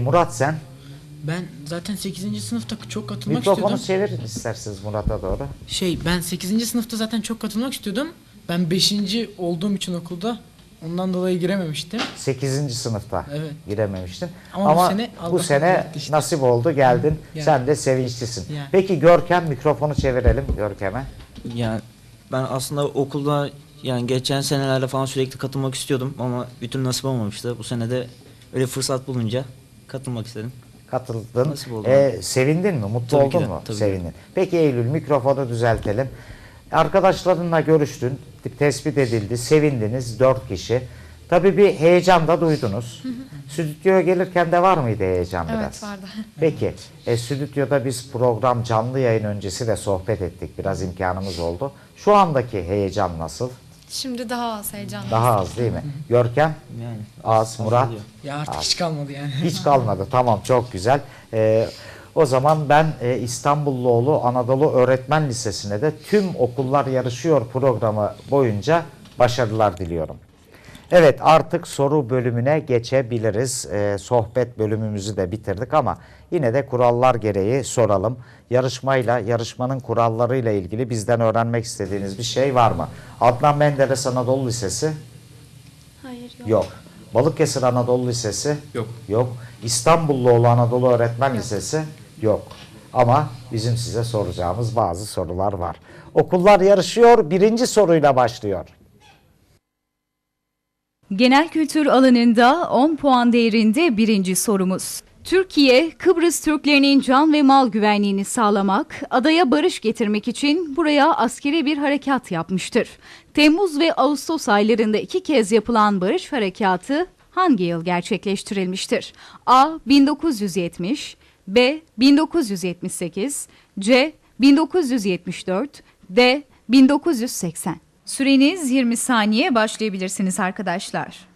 Murat sen Ben zaten 8. sınıfta çok katılmak mikrofonu istiyordum. çevirin isterseniz Murat'a doğru. Şey ben 8. sınıfta zaten çok katılmak istiyordum. Ben 5. olduğum için okulda ondan dolayı girememiştim. 8. sınıfta Evet. girememiştin. Ama Ama, bu sene bu Allah sene etti işte. nasip oldu geldin. Yani. Sen de sevinçlisin. Yani. Peki Görkem mikrofonu çevirelim Görkem'e. Yani ben aslında okulda yani geçen senelerde falan sürekli katılmak istiyordum ama türlü nasip olmamıştı. Bu sene de öyle fırsat bulunca katılmak istedim. Katıldın. Nasip oldu. Ee, sevindin mi? Mutlu Tabii ki oldun de, mu? tabii. Sevindin. Peki Eylül mikrofonu düzeltelim. Arkadaşlarınla görüştün, tespit edildi, sevindiniz dört kişi. Tabii bir heyecan da duydunuz. Stüdyoya gelirken de var mıydı heyecan biraz? Evet vardı. Peki, e, stüdyoda biz program canlı yayın öncesi de sohbet ettik. Biraz imkanımız oldu. Şu andaki heyecan nasıl? Şimdi daha az heyecanlı. Daha az değil mi? Görkem, Yani az, Murat. azalıyor. Ya artık hiç kalmadı yani. Hiç kalmadı. Tamam çok güzel. Ee, o zaman ben e, İstanbulluoğlu Anadolu Öğretmen Lisesi'ne de tüm okullar yarışıyor programı boyunca başarılar diliyorum. Evet artık soru bölümüne geçebiliriz. Ee, sohbet bölümümüzü de bitirdik ama yine de kurallar gereği soralım. Yarışmayla, yarışmanın kurallarıyla ilgili bizden öğrenmek istediğiniz bir şey var mı? Adnan Menderes Anadolu Lisesi Hayır yok. Yok. Balıkesir Anadolu Lisesi? Yok. Yok. İstanbulluoğlu Anadolu Öğretmen Lisesi? Yok. Ama bizim size soracağımız bazı sorular var. Okullar yarışıyor. Birinci soruyla başlıyor. Genel kültür alanında 10 puan değerinde birinci sorumuz. Türkiye, Kıbrıs Türklerinin can ve mal güvenliğini sağlamak, adaya barış getirmek için buraya askeri bir harekat yapmıştır. Temmuz ve Ağustos aylarında iki kez yapılan barış harekatı hangi yıl gerçekleştirilmiştir? A. 1970 B. 1978 C. 1974 D. 1980 Süreniz 20 saniye başlayabilirsiniz arkadaşlar.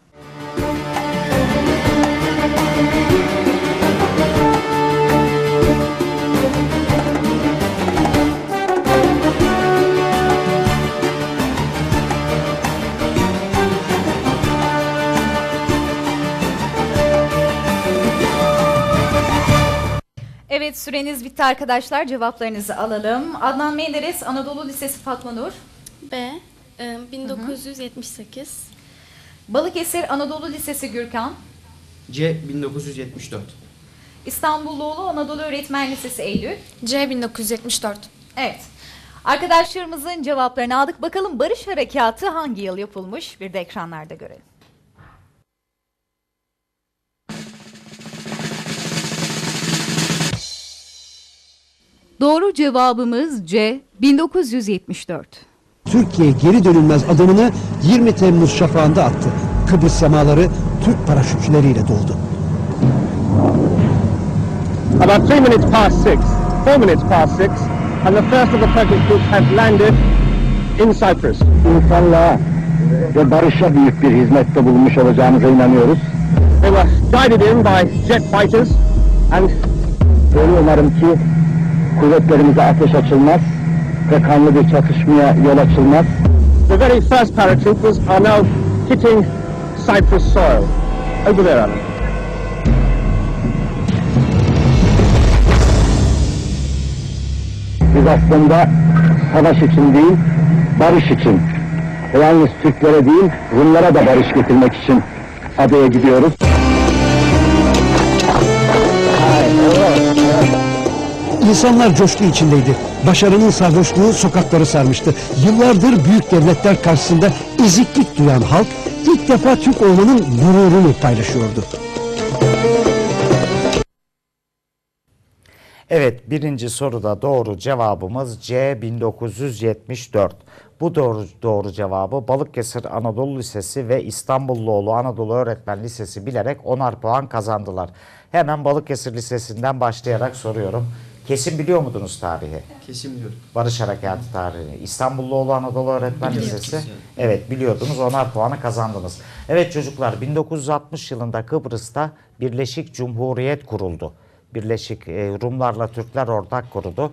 Evet süreniz bitti arkadaşlar. Cevaplarınızı alalım. Adnan Menderes, Anadolu Lisesi Fatma Nur. B. e, 1978. Balıkesir Anadolu Lisesi Gürkan. C 1974. İstanbulluoğlu Anadolu Öğretmen Lisesi Eylül. C 1974. Evet. Arkadaşlarımızın cevaplarını aldık. Bakalım Barış Harekatı hangi yıl yapılmış? Bir de ekranlarda görelim. Doğru cevabımız C. 1974. Türkiye geri dönülmez adımını 20 Temmuz şafağında attı. Kıbrıs semaları Türk paraşütçüleriyle doldu. About three minutes past six, four minutes past six, and the first of the Turkish troops has landed in Cyprus. insanlığa ve barışa büyük bir hizmette bulunmuş olacağımıza inanıyoruz. They were guided in by jet fighters, and Öyle umarım ki kuvvetlerimize ateş açılmaz ve kanlı bir çatışmaya yol açılmaz. the very first paratroopers are now hitting Cyprus soil. Over there, Alan. Biz aslında savaş için değil, barış için yalnız Türklere değil, Rumlara da barış getirmek için adaya gidiyoruz. İnsanlar coşku içindeydi. Başarının sarhoşluğu sokakları sarmıştı. Yıllardır büyük devletler karşısında eziklik duyan halk ilk defa Türk olmanın gururunu paylaşıyordu. Evet birinci soruda doğru cevabımız C 1974. Bu doğru, doğru cevabı Balıkesir Anadolu Lisesi ve İstanbulluoğlu Anadolu Öğretmen Lisesi bilerek 10'ar puan kazandılar. Hemen Balıkesir Lisesi'nden başlayarak soruyorum. Kesin biliyor muydunuz tarihi? Kesin biliyordum. Barış Harekatı tarihini. İstanbulluoğlu Anadolu Öğretmen Lisesi. Evet biliyordunuz 10'ar puanı kazandınız. Evet çocuklar 1960 yılında Kıbrıs'ta Birleşik Cumhuriyet kuruldu. Birleşik e, Rumlarla Türkler ortak kurdu.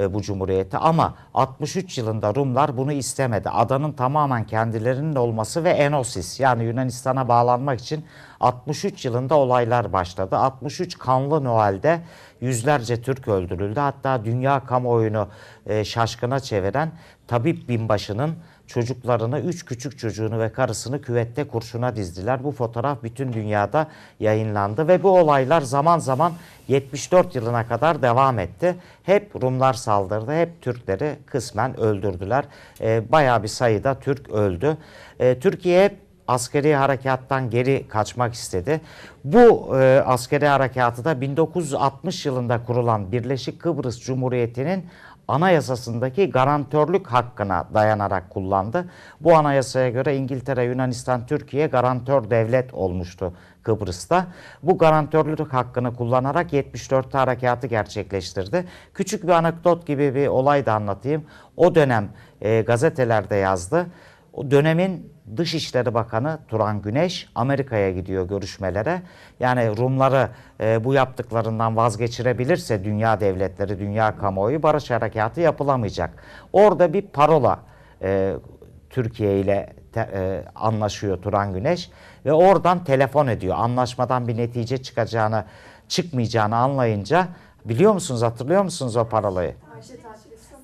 e, bu cumhuriyeti ama 63 yılında Rumlar bunu istemedi. Adanın tamamen kendilerinin olması ve Enosis yani Yunanistan'a bağlanmak için 63 yılında olaylar başladı. 63 kanlı Noel'de yüzlerce Türk öldürüldü. Hatta dünya kamuoyunu e, şaşkına çeviren tabip binbaşının çocuklarını, üç küçük çocuğunu ve karısını küvette kurşuna dizdiler. Bu fotoğraf bütün dünyada yayınlandı ve bu olaylar zaman zaman 74 yılına kadar devam etti. Hep Rumlar saldırdı, hep Türkleri kısmen öldürdüler. E, bayağı bir sayıda Türk öldü. E, Türkiye hep askeri harekattan geri kaçmak istedi. Bu e, askeri harekatı da 1960 yılında kurulan Birleşik Kıbrıs Cumhuriyeti'nin anayasasındaki garantörlük hakkına dayanarak kullandı. Bu anayasaya göre İngiltere, Yunanistan, Türkiye garantör devlet olmuştu Kıbrıs'ta. Bu garantörlük hakkını kullanarak 74'te harekatı gerçekleştirdi. Küçük bir anekdot gibi bir olay da anlatayım. O dönem e, gazetelerde yazdı. O dönemin Dışişleri Bakanı Turan Güneş Amerika'ya gidiyor görüşmelere. Yani Rumları e, bu yaptıklarından vazgeçirebilirse dünya devletleri, dünya kamuoyu barış harekatı yapılamayacak. Orada bir parola e, Türkiye ile te- e, anlaşıyor Turan Güneş ve oradan telefon ediyor. Anlaşmadan bir netice çıkacağını, çıkmayacağını anlayınca biliyor musunuz, hatırlıyor musunuz o parolayı?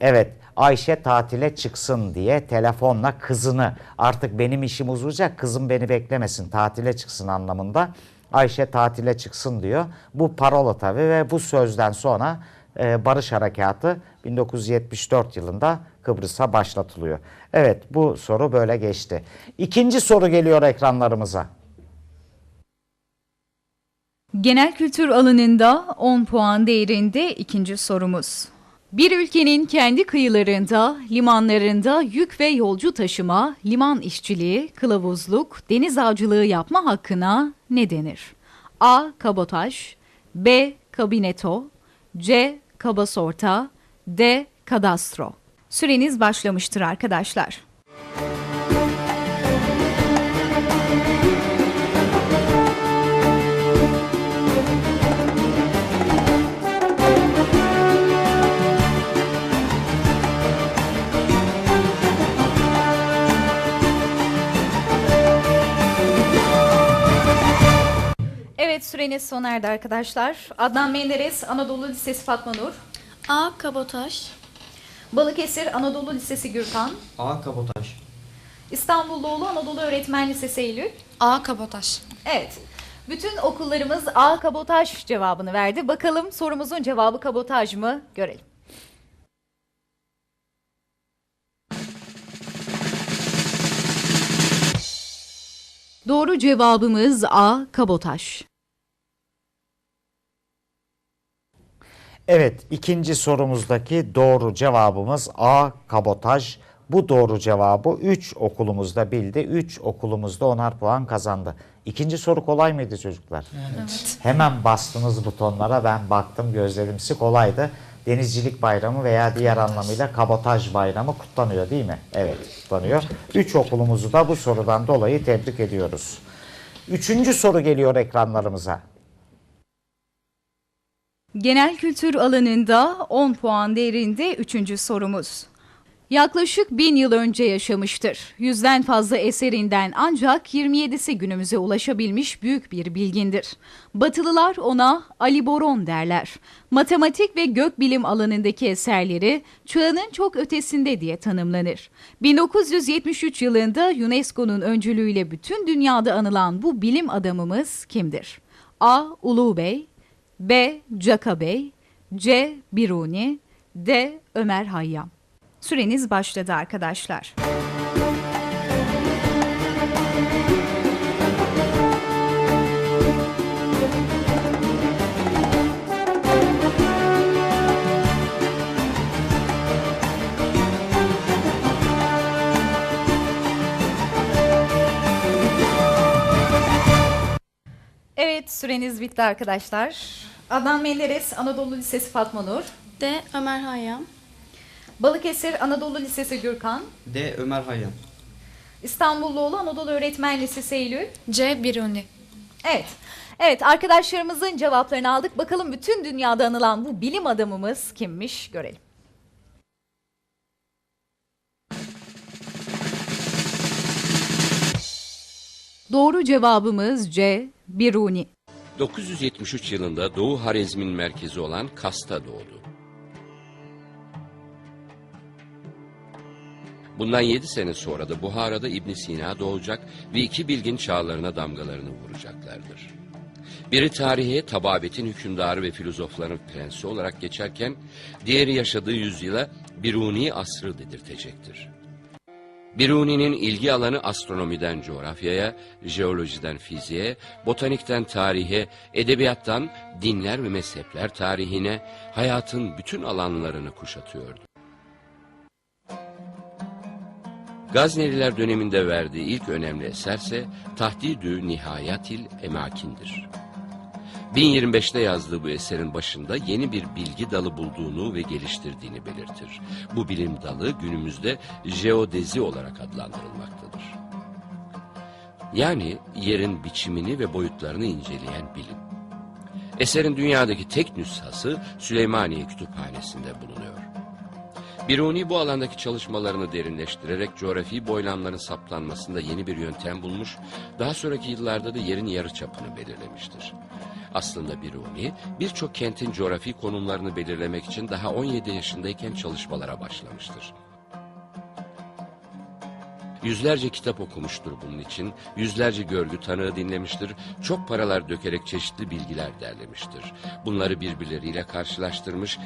Evet, Ayşe tatile çıksın diye telefonla kızını artık benim işim uzayacak kızım beni beklemesin tatile çıksın anlamında Ayşe tatile çıksın diyor. Bu parola tabii ve bu sözden sonra e, barış harekatı 1974 yılında Kıbrıs'a başlatılıyor. Evet bu soru böyle geçti. İkinci soru geliyor ekranlarımıza. Genel kültür alanında 10 puan değerinde ikinci sorumuz. Bir ülkenin kendi kıyılarında, limanlarında yük ve yolcu taşıma, liman işçiliği, kılavuzluk, deniz avcılığı yapma hakkına ne denir? A. Kabotaj B. Kabineto C. Kabasorta D. Kadastro Süreniz başlamıştır arkadaşlar. Evet süreniz sona erdi arkadaşlar. Adnan Menderes, Anadolu Lisesi Fatma Nur. A. Kabotaj. Balıkesir Anadolu Lisesi Gürkan. A. Kabotaj. İstanbulluoğlu Anadolu Öğretmen Lisesi Eylül. A. Kabotaj. Evet. Bütün okullarımız A kabotaj cevabını verdi. Bakalım sorumuzun cevabı kabotaj mı? Görelim. Doğru cevabımız A kabotaj. Evet, ikinci sorumuzdaki doğru cevabımız A. Kabotaj. Bu doğru cevabı 3 okulumuzda bildi. 3 okulumuzda 10'ar puan kazandı. İkinci soru kolay mıydı çocuklar? Evet. Hemen bastınız butonlara. Ben baktım, gözlerimsi kolaydı. Denizcilik Bayramı veya diğer anlamıyla Kabotaj Bayramı kutlanıyor değil mi? Evet, kutlanıyor. 3 okulumuzu da bu sorudan dolayı tebrik ediyoruz. Üçüncü soru geliyor ekranlarımıza. Genel kültür alanında 10 puan değerinde üçüncü sorumuz. Yaklaşık bin yıl önce yaşamıştır. Yüzden fazla eserinden ancak 27'si günümüze ulaşabilmiş büyük bir bilgindir. Batılılar ona Ali Boron derler. Matematik ve gökbilim alanındaki eserleri çağının çok ötesinde diye tanımlanır. 1973 yılında UNESCO'nun öncülüğüyle bütün dünyada anılan bu bilim adamımız kimdir? A. Ulu Bey B. Caka Bey C. Biruni D. Ömer Hayyam Süreniz başladı arkadaşlar. Evet Süreniz bitti arkadaşlar. Adnan Menderes, Anadolu Lisesi Fatma Nur. D. Ömer Hayyam. Balıkesir Anadolu Lisesi Gürkan. D. Ömer Hayyam. İstanbulluoğlu Anadolu Öğretmen Lisesi Eylül. C. Biruni. Evet. Evet arkadaşlarımızın cevaplarını aldık. Bakalım bütün dünyada anılan bu bilim adamımız kimmiş görelim. Doğru cevabımız C. Biruni. 973 yılında Doğu Harezm'in merkezi olan Kast'a doğdu. Bundan 7 sene sonra da Buhara'da İbn Sina doğacak ve iki bilgin çağlarına damgalarını vuracaklardır. Biri tarihe tababetin hükümdarı ve filozofların prensi olarak geçerken, diğeri yaşadığı yüzyıla Biruni asrı dedirtecektir. Biruni'nin ilgi alanı astronomiden coğrafyaya, jeolojiden fiziğe, botanikten tarihe, edebiyattan dinler ve mezhepler tarihine, hayatın bütün alanlarını kuşatıyordu. Gazneliler döneminde verdiği ilk önemli eserse Tahdidü Nihayatil Emakin'dir. 1025'te yazdığı bu eserin başında yeni bir bilgi dalı bulduğunu ve geliştirdiğini belirtir. Bu bilim dalı günümüzde jeodezi olarak adlandırılmaktadır. Yani yerin biçimini ve boyutlarını inceleyen bilim. Eserin dünyadaki tek nüshası Süleymaniye Kütüphanesi'nde bulunuyor. Biruni bu alandaki çalışmalarını derinleştirerek coğrafi boylamların saptanmasında yeni bir yöntem bulmuş, daha sonraki yıllarda da yerin yarıçapını belirlemiştir. Aslında Biruni birçok kentin coğrafi konumlarını belirlemek için daha 17 yaşındayken çalışmalara başlamıştır. Yüzlerce kitap okumuştur bunun için, yüzlerce görgü tanığı dinlemiştir, çok paralar dökerek çeşitli bilgiler derlemiştir. Bunları birbirleriyle karşılaştırmış,